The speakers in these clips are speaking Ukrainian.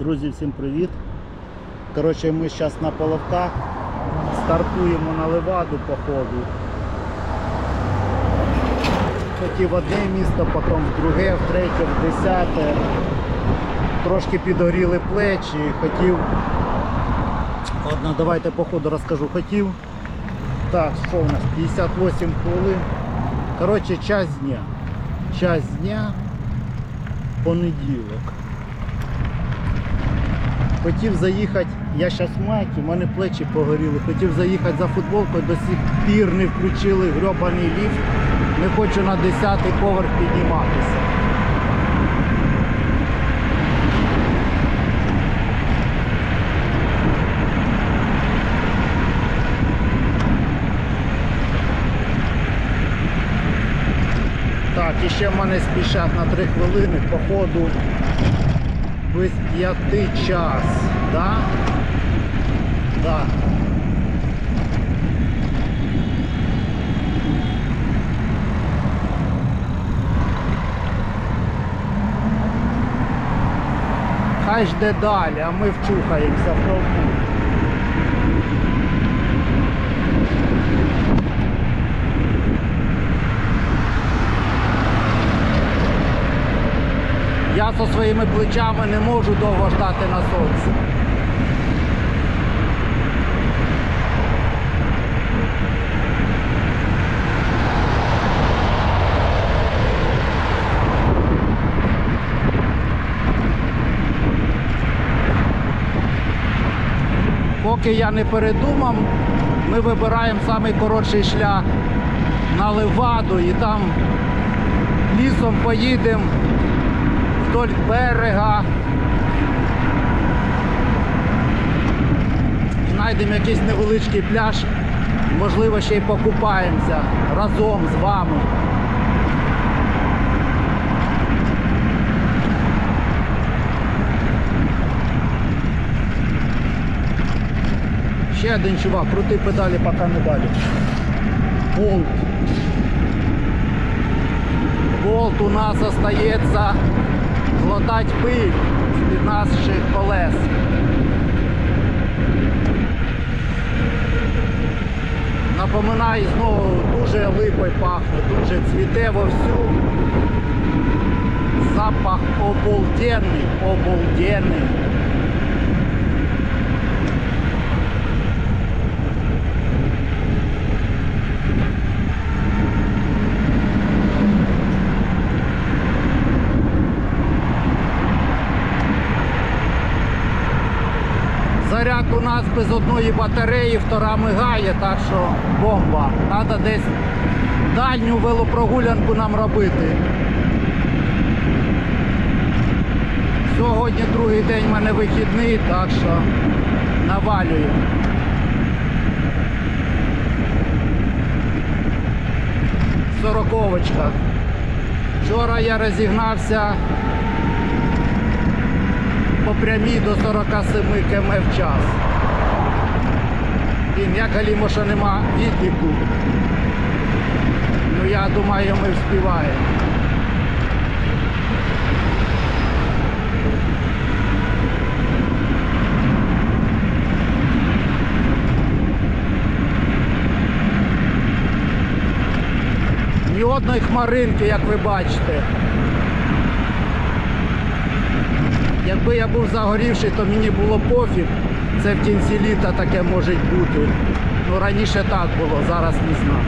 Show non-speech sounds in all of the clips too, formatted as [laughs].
Друзі, всім привіт. Коротше, ми зараз на Половках стартуємо на Леваду по ходу. Хотів одне місто, потім в друге, в третє, в десяте. Трошки підгоріли плечі, хотів. Ладно, давайте по ходу розкажу. Хотів. Так, що у нас? 58 хвилин. Коротше, час дня. Час дня понеділок. Хотів заїхати, я зараз майки, у мене плечі погоріли. Хотів заїхати за футболкою, до сих пір не включили грьобаний ліфт. Не хочу на 10-й поверх підніматися. Так, і ще в мене спішать на 3 хвилини, походу без п'яти час, да? Да. Хай жде далі, а ми вчухаємося в толпу. Я зі своїми плечами не можу довго ждати на сонці. Поки я не передумав, ми вибираємо найкоротший шлях на Леваду і там лісом поїдемо вдоль берега. Знайдемо якийсь невеличкий пляж, можливо, ще й покупаємося разом з вами. Ще один чувак, крути педалі, поки не далі. Болт. Болт у нас остається глотать пиль з-під наших колес. Напоминаю знову дуже липой пахне, дуже цвіте вовсю. Запах обалденний, обалденний. Заряд у нас без одної батареї, втора мигає, так що бомба. Треба десь дальню велопрогулянку нам робити. Сьогодні другий день в мене вихідний, так що навалюю. Сороковочка. Вчора я розігнався по прямій до 47 км в час. Він як галімо, що нема відліку. Ну я думаю, ми вспіваємо. Ні одної хмаринки, як ви бачите. Якби я був загорівший, то мені було пофіг. Це в кінці літа таке може бути. Ну раніше так було, зараз не знаю.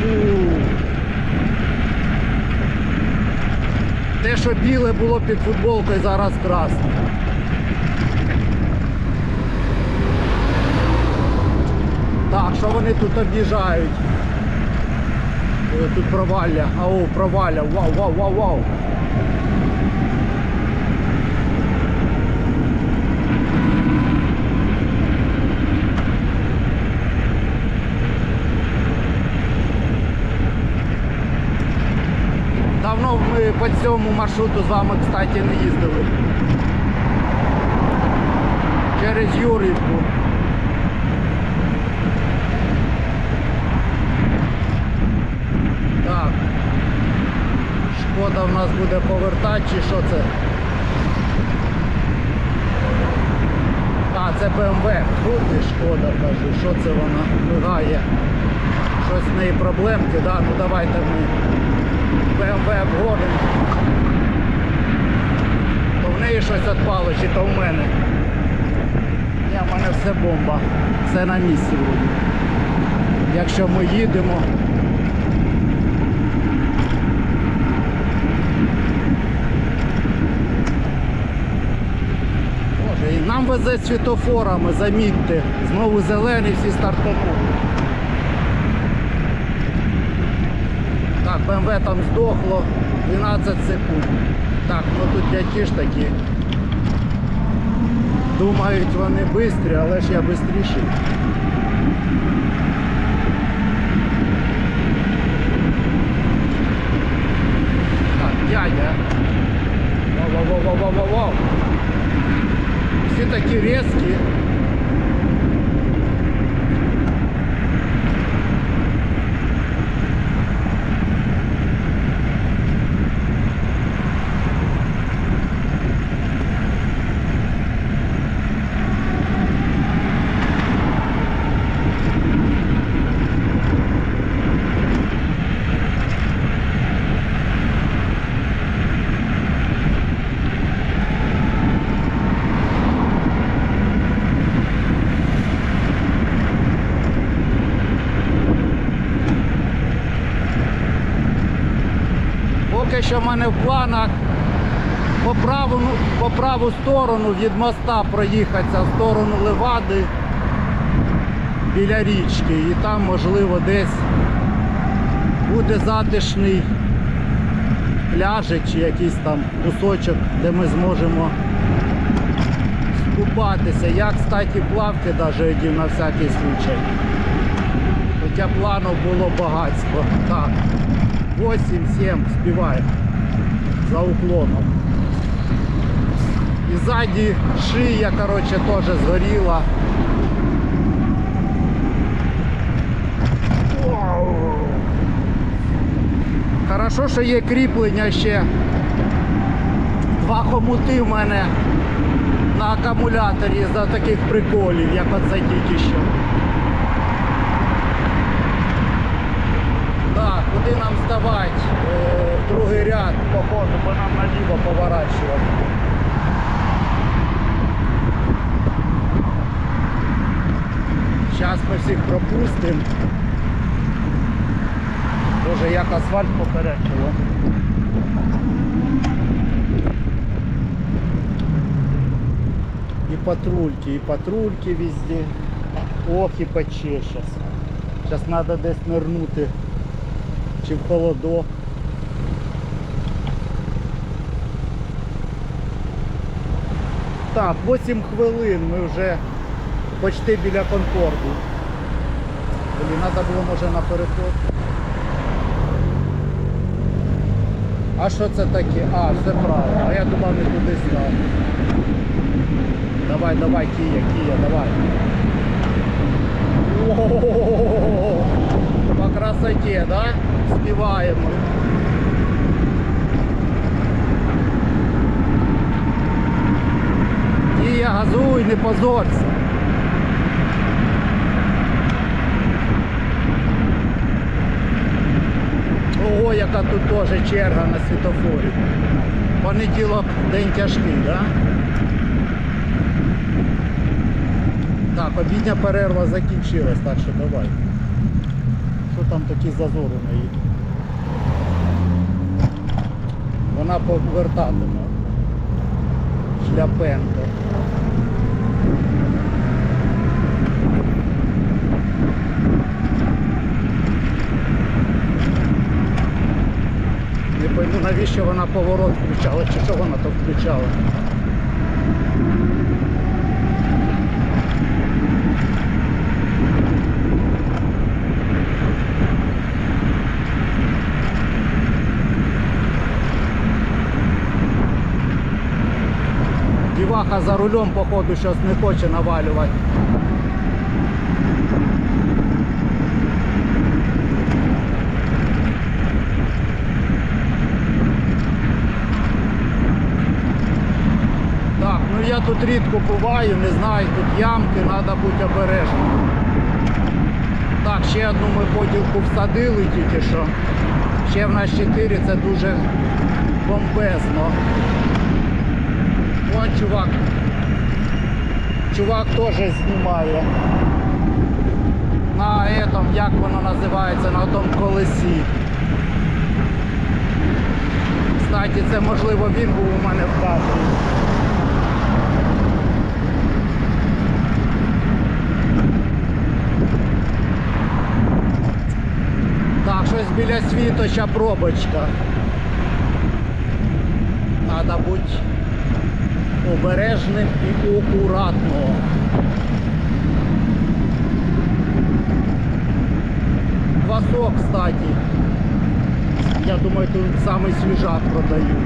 Фу. Те, що біле було під футболкою, зараз красне. Так, що вони тут об'їжджають? Тут провалля. Ау, провалля. Вау, вау, вау, вау. Ми по цьому маршруту з вами, кстати, не їздили. Через Юрівку. Так. Шкода в нас буде повертати чи що це? А, це BMW. Крути шкода, кажу, що це вона мигає. Щось в неї проблемки, да? ну давайте ми BMW обгонимо. То в неї щось відпало, чи то в мене. Ні, в мене все бомба. Все на місці вроді. Якщо ми їдемо. Боже, і нам везе світофорами, замітьте. Знову зелений, всі стартанули. Так, БМВ там здохло 12 секунд. Так, ну тут дядьки ж такі. Думають вони швидкі, але ж я швидший. Так, дядя. Вау-вау-вау-вау-вау-вау. Всі такі різкі. Що в мене в планах по праву, по праву сторону від моста проїхатися в сторону Левади біля річки. І там, можливо, десь буде затишний пляжик чи якийсь там кусочок, де ми зможемо скупатися. Я, кстати, плавки навіть одів на всякий случай. Хоча планів було багатство. Так. 8-7 співаємо за уклоном. І ззаді шия, короче, теж згоріла. Хорошо, що є кріплення ще. Два хомути в мене на акумуляторі за таких приколів, як оце що. Так, куди нам ставати? Е, в другий ряд, походу, бо нам наліво поворачувати. Зараз ми всіх пропустимо. Боже, як асфальт поперечило. И патрульки, и патрульки везде. Ох, і пече сейчас. Сейчас надо десь нирнути чи в холодок. Так, 8 хвилин ми вже почти біля Конкорду. Блін, треба було може на переход. А що це таке? А, все правильно. А я думав не туди став. Давай, давай, Кія, Кія, давай. О-о-о-о-о-о! По красоте, да? Співаємо. Кія, газуй, не позорься. Ого, яка тут теж черга на світофорі. Понеділок день тяжкий, да? Так, обідня перерва закінчилась, так що давай. Що там такі зазори у неї? Вона повертатиме. Шляпенко. Не пойму навіщо вона поворот включала, чи що вона то включала. Діваха за рулем, походу, щось не хоче навалювати. Так, ну я тут рідко буваю, не знаю, тут ямки, треба бути обережним. Так, ще одну ми поділку всадили тільки що. Ще в нас 4 це дуже бомбезно. Вон чувак. Чувак теж знімає. На этом, як воно називається, на тому колесі. Кстати, це можливо він був у мене в кадрі. Так, щось біля світоча пробочка. Треба бути обережним і акуратно. Квасок, кстати. Я думаю, тут самий свіжак продають.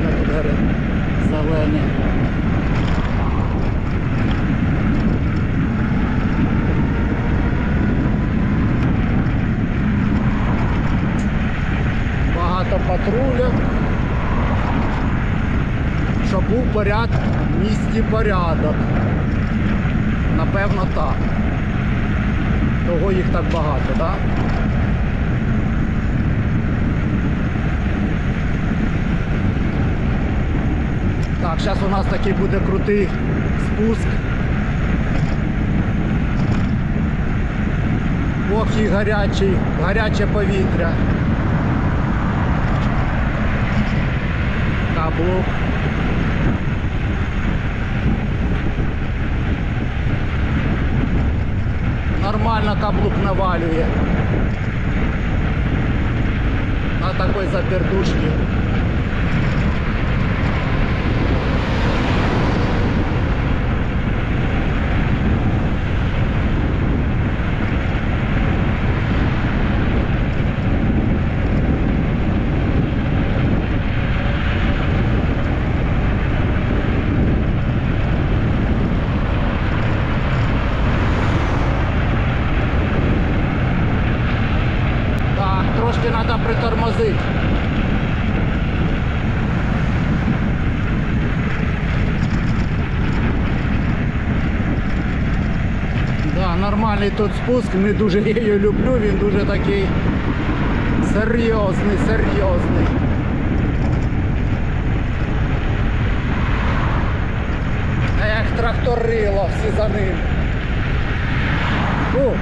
Все тут горить? Зелений. Багато патрулів. Щоб був поряд в місті порядок. Напевно так. Того їх так багато, так? Да? Так, зараз у нас такий буде крутий спуск. Ох і гарячий, гаряче повітря. Каблук. Нормально каблук навалює. На такой запердушке. Так, трошки треба притормозити. Нормальний тут спуск, не дуже я [laughs] його люблю, він дуже такий серйозний, серйозний. Ех, тракторило, всі за ним. О!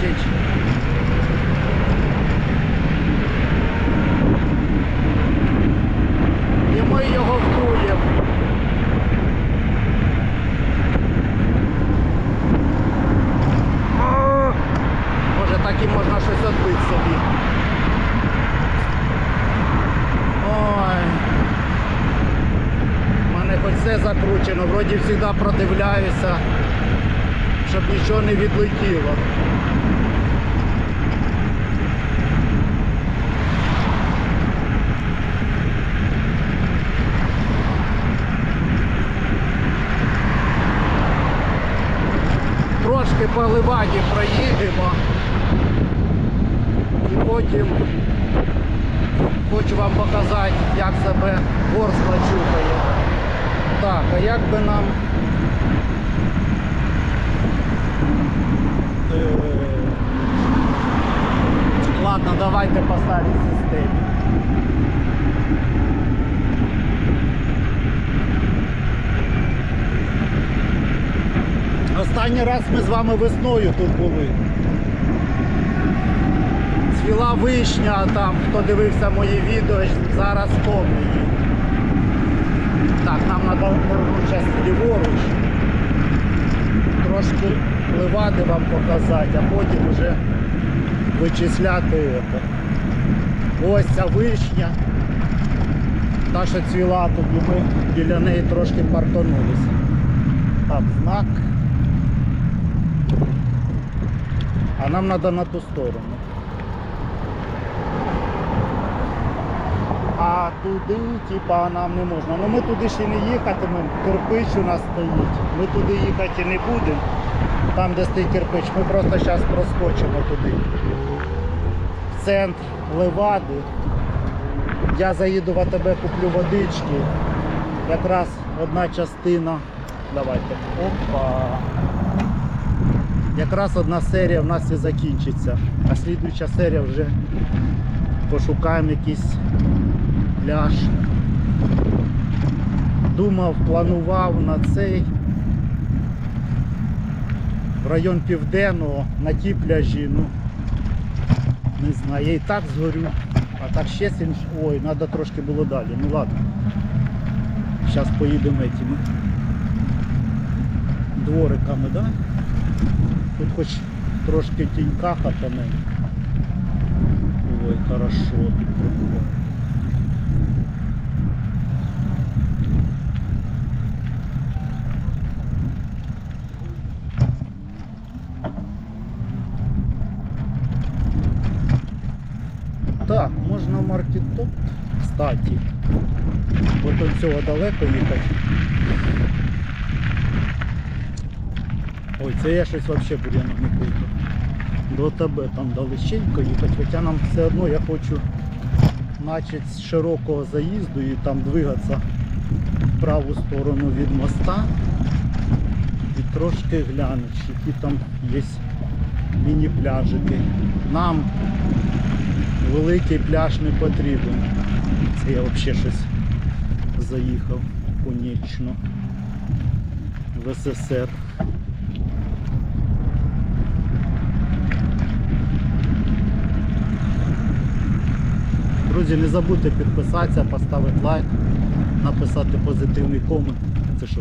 Січ. І ми його вкуємо. А! Може так і можна щось відбити собі. Ой. У мене хоч все закручено, вроді завжди продивляюся, щоб нічого не відлетіло. Трошки по ливаді проїдемо. І потім хочу вам показати, як себе горскла чухає. Так, а як би нам. Е, Ладно, давайте по старій системі. Останній раз ми з вами весною тут були. Цвіла вишня, там, хто дивився мої відео, зараз повні її. Так, нам треба зараз ліворуч. Трошки пливати вам показати, а потім вже вичисляти це. Ось ця вишня. Та, що цвіла, тоді ми біля неї трошки партонулися. Так, знак. Нам треба на ту сторону. А туди, типа, нам не можна. Ну ми туди ще не їхатимемо, кирпич у нас стоїть. Ми туди їхати не будемо. Там, де стоїть кирпич, ми просто зараз проскочимо туди. В центр Левади. Я заїду в АТБ, куплю водички. Якраз одна частина. Давайте. Опа. Якраз одна серія в нас і закінчиться. А слідуюча серія вже пошукаємо якийсь пляж. Думав, планував на цей район Південного, на ті пляжі, ну не знаю, я і так згорю, а так ще сім. Ой, треба трошки було далі. Ну ладно. Зараз поїдемо этими двориками, да? Тут хоч трошки тінька хатане. Ой, хорошо, тут прикольно. Так, можна маркетоп, кстати. Бо до цього далеко їхати. Ой, це я щось взагалі бур'яном не поїхав. До тебе там далеченько їхати, хоча нам все одно я хочу начати з широкого заїзду і там двигатися в праву сторону від моста і трошки глянути, які там є міні-пляжики. Нам великий пляж не потрібен. Це я взагалі щось заїхав конечно в СССР. Друзі, не забудьте підписатися, поставити лайк, написати позитивний комент. Це що?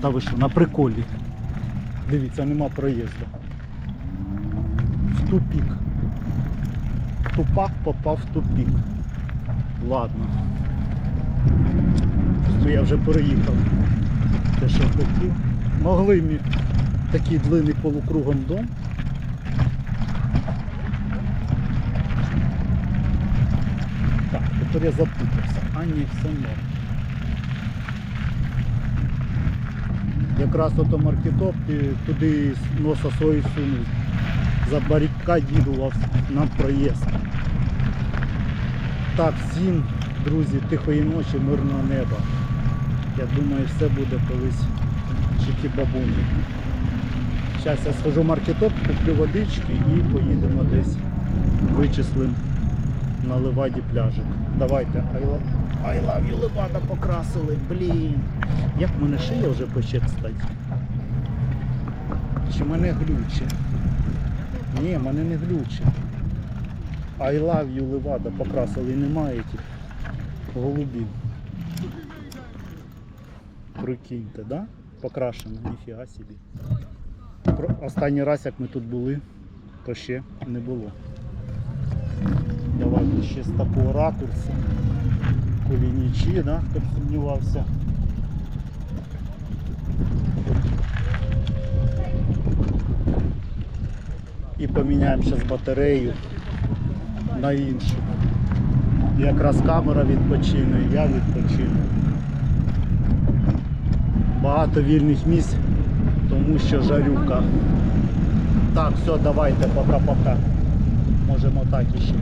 Та ви що, на приколі. Дивіться, нема проїзду. В тупік. Тупак попав в тупік. Ладно. Що я вже переїхав. Те, що хотів. Могли мені такий длинний полукругом дом. Так, я запутався. А ні, все норм. Якраз ото маркетоп туди носа свої сунув. Забарикадірував нам проїзд. Так, всім, друзі, тихої ночі, мирного неба. Я думаю, все буде колись чики бабуні. Зараз я схожу в маркетоп, куплю водички і поїдемо десь вичислимо на Леваді пляжик. Давайте, I love, I love you, Левада покрасили, блін. Як мене шия вже пече, кстати. Чи мене глюче? Ні, мене не глюче. I love you, Левада покрасили немає тих голубів. Прикиньте, да? Покрашено, ніфіга собі. Останній раз, як ми тут були, то ще не було. Давайте ще з такого ракурсу. Колінічі, да? хто б сумнівався. І поміняємо зараз батарею на іншу. Якраз камера відпочине, я відпочину. Багато вільних місць, тому що жарюка. Так, все, давайте, пока-пока. może motaki się.